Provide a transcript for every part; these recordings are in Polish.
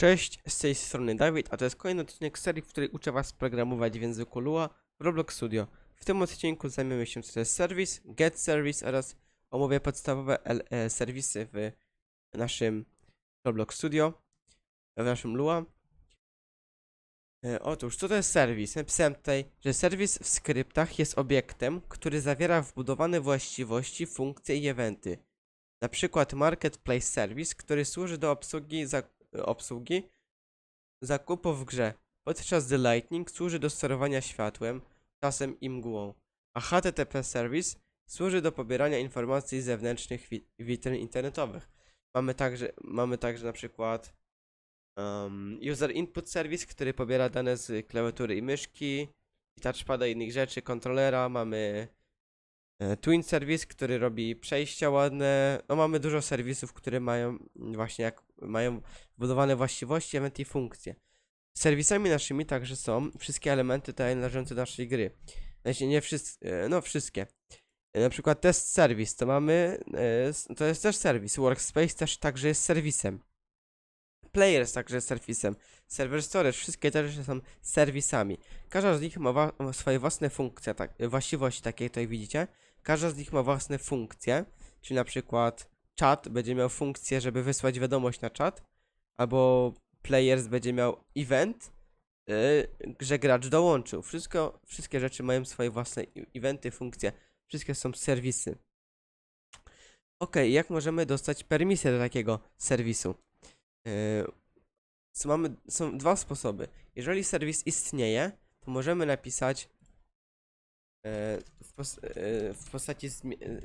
Cześć, z tej strony Dawid, a to jest kolejny odcinek serii, w której uczę Was programować w języku Lua w Roblox Studio. W tym odcinku zajmiemy się co jest serwis, get service oraz omówię podstawowe e, serwisy w naszym Roblox Studio, w naszym Lua. E, Otóż, co to jest serwis? Napisałem tutaj, że serwis w skryptach jest obiektem, który zawiera wbudowane właściwości, funkcje i eventy. Na przykład Marketplace Service, który służy do obsługi, za, obsługi zakupów w grze, podczas gdy Lightning służy do sterowania światłem, czasem i mgłą, a HTTP Service służy do pobierania informacji z zewnętrznych wi- witryn internetowych. Mamy także, mamy także na przykład um, User Input Service, który pobiera dane z klawiatury i myszki, i touchpada i innych rzeczy, kontrolera, mamy Twin Service, który robi przejścia ładne. No mamy dużo serwisów, które mają właśnie jak mają wbudowane właściwości, eventy i funkcje. Serwisami naszymi także są wszystkie elementy tutaj należące do naszej gry. Znaczy nie wszystkie, no wszystkie. E, Na przykład test service to mamy, e, to jest też serwis. Workspace też także jest serwisem. Players także jest serwisem. Server storage, wszystkie te rzeczy są serwisami. Każda z nich ma ma swoje własne funkcje, tak, właściwości, takie jak tutaj widzicie. Każda z nich ma własne funkcje, czyli na przykład czat będzie miał funkcję, żeby wysłać wiadomość na czat, albo players będzie miał event, yy, że gracz dołączył. Wszystko, wszystkie rzeczy mają swoje własne eventy, funkcje. Wszystkie są serwisy. Ok, jak możemy dostać permisję do takiego serwisu? Yy, mamy, są dwa sposoby. Jeżeli serwis istnieje, to możemy napisać w, pos, yy, w postaci,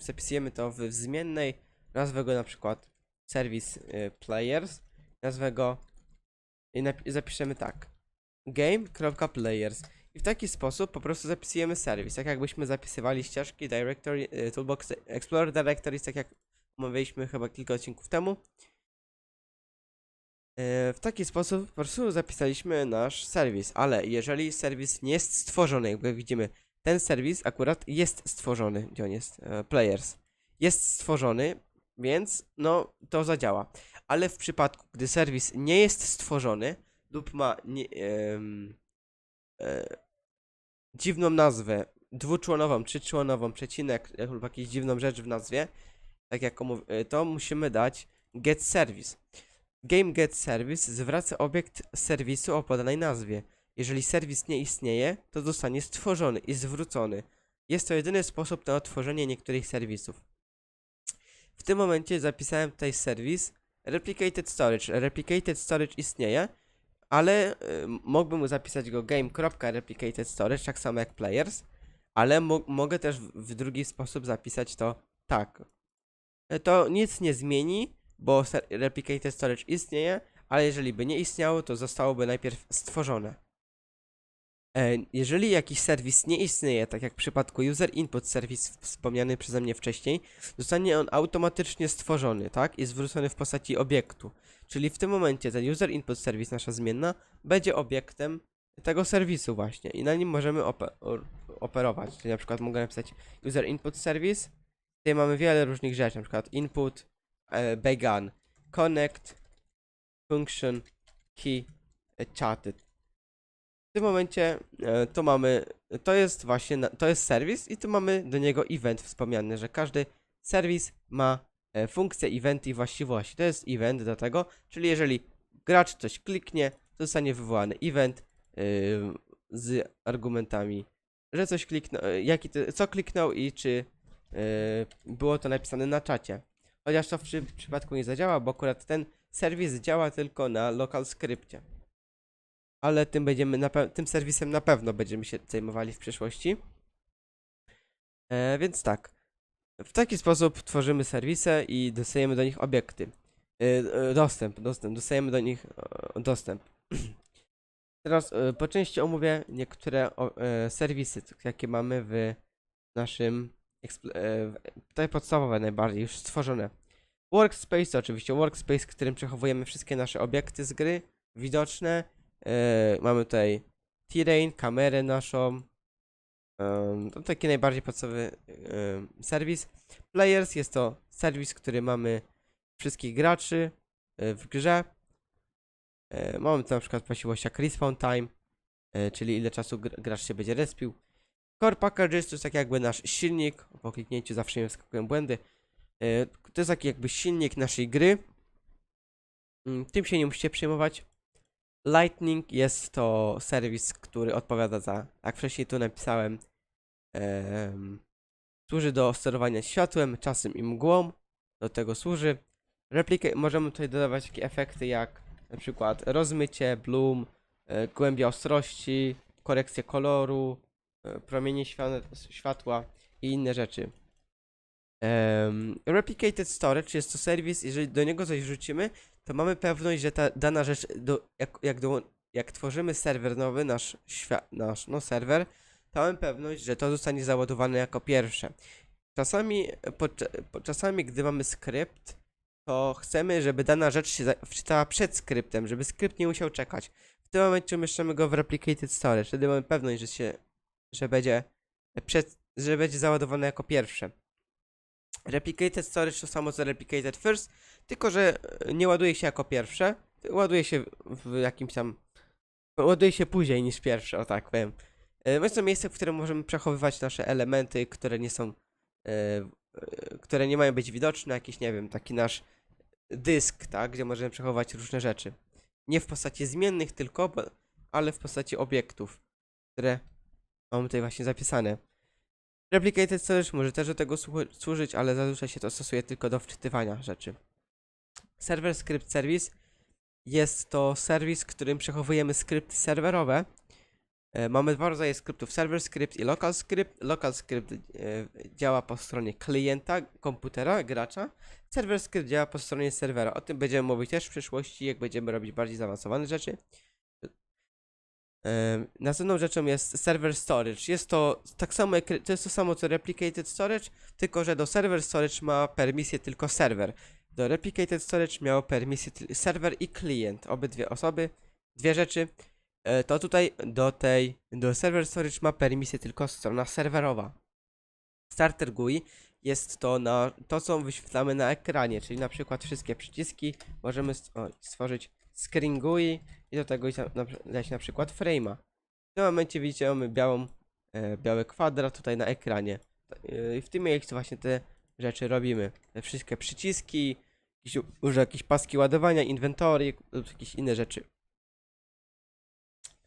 zapisujemy to w zmiennej, nazwę go na przykład serwis yy, players, nazwę go i zapiszemy tak. Game.players i w taki sposób po prostu zapisujemy serwis, tak jakbyśmy zapisywali ścieżki directory, toolbox explorer directories, tak jak omawialiśmy chyba kilka odcinków temu. E, W taki sposób po prostu zapisaliśmy nasz serwis, ale jeżeli serwis nie jest stworzony, jakby widzimy, ten serwis akurat jest stworzony, gdzie on jest, E, players, jest stworzony, więc no to zadziała. Ale w przypadku, gdy serwis nie jest stworzony lub ma nie, e, dziwną nazwę, dwuczłonową, trzyczłonową, przecinek lub jakąś dziwną rzecz w nazwie, tak jak e, to musimy dać get service. Game get service zwraca obiekt serwisu o podanej nazwie. Jeżeli serwis nie istnieje, to zostanie stworzony i zwrócony. Jest to jedyny sposób na otworzenie niektórych serwisów. W tym momencie zapisałem tutaj serwis Replicated Storage. Replicated Storage istnieje, ale y, mógłbym zapisać go game.replicated storage, tak samo jak players, ale mo mogę też w, w drugi sposób zapisać to tak. E, To nic nie zmieni, bo replicated storage istnieje, ale jeżeli by nie istniało, to zostałoby najpierw stworzone. E, Jeżeli jakiś serwis nie istnieje, tak jak w przypadku user input service wspomniany przeze mnie wcześniej, zostanie on automatycznie stworzony, tak? I zwrócony w postaci obiektu. Czyli w tym momencie ten user input service, nasza zmienna, będzie obiektem tego serwisu właśnie i na nim możemy ope- or- operować. Czyli na przykład mogę napisać user input service. Tutaj mamy wiele różnych rzeczy, na przykład input, e, began, connect, function, key, e, chatted. W tym momencie e, to mamy, to jest właśnie, to jest serwis i tu mamy do niego event wspomniany, że każdy serwis ma e, funkcję event i właściwości. To jest event do tego, czyli jeżeli gracz coś kliknie, to zostanie wywołany event yy, z argumentami, że coś kliknął, yy, jaki to, co kliknął i czy było to napisane na czacie. Chociaż to w przy, przypadku nie zadziała, bo akurat ten serwis działa tylko na local skrypcie. Ale tym będziemy tym serwisem na pewno będziemy się zajmowali w przyszłości. E, więc tak. W taki sposób tworzymy serwisy i dostajemy do nich obiekty. E, e, dostęp, dostęp, dostajemy do nich e, dostęp. Teraz e, po części omówię niektóre o, e, serwisy, jakie mamy w naszym e, podstawowe najbardziej już stworzone. Workspace oczywiście workspace, w którym przechowujemy wszystkie nasze obiekty z gry, widoczne. E, mamy tutaj terrain, kamerę naszą. em, to taki najbardziej podstawowy em, serwis. Players jest to serwis, który mamy wszystkich graczy e, w grze. E, mamy tu na przykład jak respawn time, e, czyli ile czasu gr gracz się będzie respił. Core Packages to jest tak jakby nasz silnik, po kliknięciu zawsze nie wskakują błędy. E, to jest taki jakby silnik naszej gry. Mm, Tym się nie musicie przejmować. Lightning jest to serwis, który odpowiada za, jak wcześniej tu napisałem, em, służy do sterowania światłem, czasem i mgłą. Do tego służy. Replika możemy tutaj dodawać takie efekty jak na przykład rozmycie, bloom, e, głębia ostrości, korekcję koloru, e, promienie świa- światła i inne rzeczy. Em, Replicated Storage jest to serwis, jeżeli do niego coś wrzucimy, to mamy pewność, że ta dana rzecz, do, jak, jak, do, jak tworzymy serwer nowy, nasz, nasz no, serwer, to mamy pewność, że to zostanie załadowane jako pierwsze. Czasami, podcza- po, czasami gdy mamy skrypt, to chcemy, żeby dana rzecz się wczytała przed skryptem, żeby skrypt nie musiał czekać. W tym momencie umieszczamy go w Replicated Storage, wtedy mamy pewność, że się, że będzie przed, że będzie załadowane jako pierwsze. Replicated Storage to samo co Replicated First, tylko że e, nie ładuje się jako pierwsze, ładuje się w jakimś tam. Ładuje się później niż pierwsze, o tak powiem. E, Jest to miejsce, w którym możemy przechowywać nasze elementy, które nie są. e, które nie mają być widoczne, jakiś, nie wiem, taki nasz dysk, tak, gdzie możemy przechowywać różne rzeczy. Nie w postaci zmiennych tylko, ale w postaci obiektów, które mamy tutaj właśnie zapisane. Replicated Storage może też do tego słu- służyć, ale zazwyczaj się to stosuje tylko do wczytywania rzeczy. Server Script Service jest to serwis, którym przechowujemy skrypty serwerowe. E, mamy dwa rodzaje skryptów, Server Script i Local Script. Local Script e, działa po stronie klienta, komputera, gracza. Server Script działa po stronie serwera. O tym będziemy mówić też w przyszłości, jak będziemy robić bardziej zaawansowane rzeczy. Em, Następną rzeczą jest server storage. Jest to tak samo, to jest to samo co replicated storage, tylko że do server storage ma permisję tylko serwer. Do replicated storage miało permisję serwer i klient, obydwie osoby, dwie rzeczy. E, To tutaj do tej, do server storage ma permisję tylko strona serwerowa. Starter GUI jest to na to, co wyświetlamy na ekranie, czyli na przykład wszystkie przyciski możemy stworzyć screen GUI i do tego dać na przykład frame'a. W tym momencie widzicie, mamy białą, e, biały kwadrat tutaj na ekranie. E, I w tym miejscu właśnie te rzeczy robimy. Te wszystkie przyciski, jakieś, jakieś paski ładowania, inwentory lub jakieś inne rzeczy.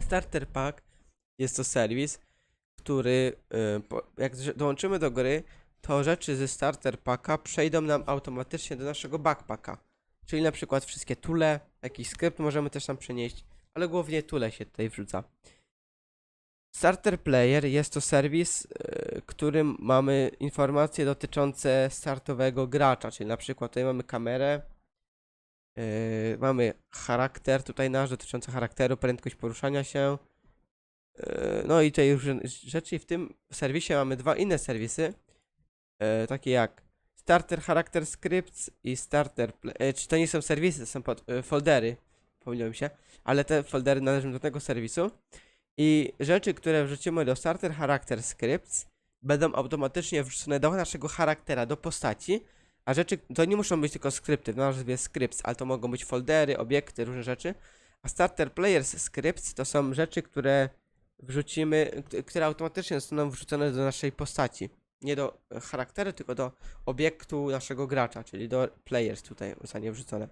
Starter Pack jest to serwis, który e, jak dołączymy do gry, to rzeczy ze Starter Packa przejdą nam automatycznie do naszego backpacka. Czyli na przykład wszystkie tule, jakiś skrypt możemy też tam przenieść, ale głównie tule się tutaj wrzuca. Starter Player jest to serwis, e, którym mamy informacje dotyczące startowego gracza, czyli na przykład tutaj mamy kamerę, e, mamy charakter tutaj nasz dotyczący charakteru, prędkość poruszania się, e, no i tutaj różne rzeczy. W tym serwisie mamy dwa inne serwisy, e, takie jak Starter Character Scripts i Starter. E, czy to nie są serwisy, to są pod, e, foldery, pomyliłem się, ale te foldery należą do tego serwisu. I rzeczy, które wrzucimy do Starter Character Scripts, będą automatycznie wrzucone do naszego charaktera, do postaci. A rzeczy, to nie muszą być tylko skrypty, w nazwie scripts, ale to mogą być foldery, obiekty, różne rzeczy. A Starter Players Scripts to są rzeczy, które wrzucimy, które automatycznie zostaną wrzucone do naszej postaci nie do charakteru, tylko do obiektu naszego gracza, czyli do players tutaj zostanie wrzucone.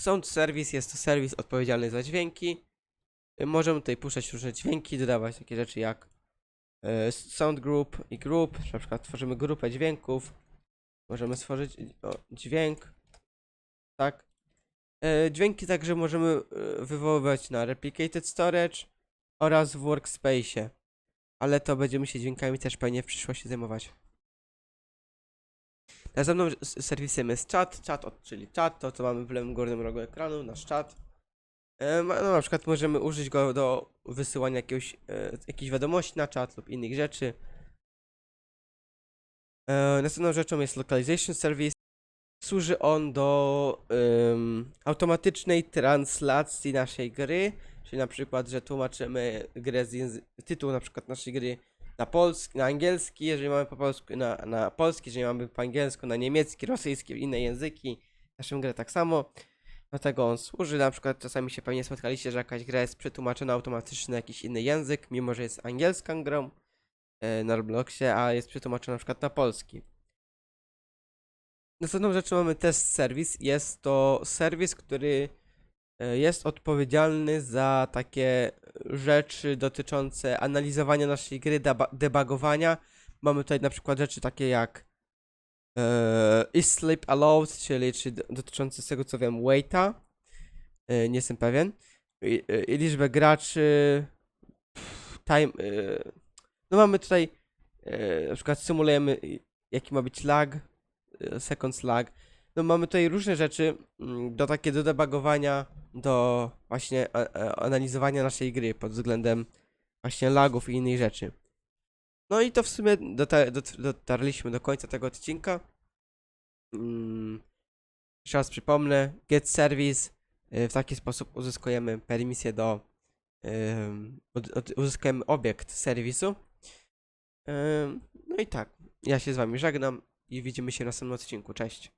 Sound Service jest to serwis odpowiedzialny za dźwięki. Możemy tutaj puszczać różne dźwięki, dodawać takie rzeczy jak sound group i group, na przykład tworzymy grupę dźwięków. Możemy stworzyć dźwięk, tak. E, Dźwięki także możemy e, wywoływać na Replicated Storage oraz w Workspace'ie ale to będziemy się dźwiękami też pewnie w przyszłości zajmować. Następnym s- serwisem jest czat, czat, czyli czat, to co mamy w lewym górnym rogu ekranu, nasz czat. E, No, na przykład możemy użyć go do wysyłania jakiegoś, e, jakiejś wiadomości na czat lub innych rzeczy. E, Następną rzeczą jest Localization Service. Służy on do em, automatycznej translacji naszej gry, czyli na przykład, że tłumaczymy grę z tytuł na przykład naszej gry na polski, na angielski, jeżeli mamy po polsku, na, na polski, jeżeli mamy po angielsku, na niemiecki, rosyjski, inne języki, naszą grę tak samo. Dlatego on służy, na przykład czasami się pewnie spotkaliście, że jakaś gra jest przetłumaczona automatycznie na jakiś inny język, mimo że jest angielską grą e, na Robloxie, a jest przetłumaczona na przykład na polski. Następną rzeczą mamy test serwis. Jest to serwis, który e, jest odpowiedzialny za takie rzeczy dotyczące analizowania naszej gry, deba- debugowania. Mamy tutaj na przykład rzeczy takie jak is sleep allowed, czyli czy d- dotyczące z tego co wiem waita. E, nie jestem pewien. I, e, i liczbę graczy. Time. E, no mamy tutaj e, na przykład symulujemy jaki ma być lag, e, seconds lag. No mamy tutaj różne rzeczy mm, do takie do debugowania, do właśnie analizowania naszej gry pod względem właśnie lagów i innych rzeczy. No i to w sumie dota- dot- dotarliśmy do końca tego odcinka. Mm, Jeszcze raz przypomnę, get service. y, W taki sposób uzyskujemy permisję do. Uzyskujemy obiekt serwisu. No i tak, ja się z wami żegnam i widzimy się w następnym odcinku. Cześć.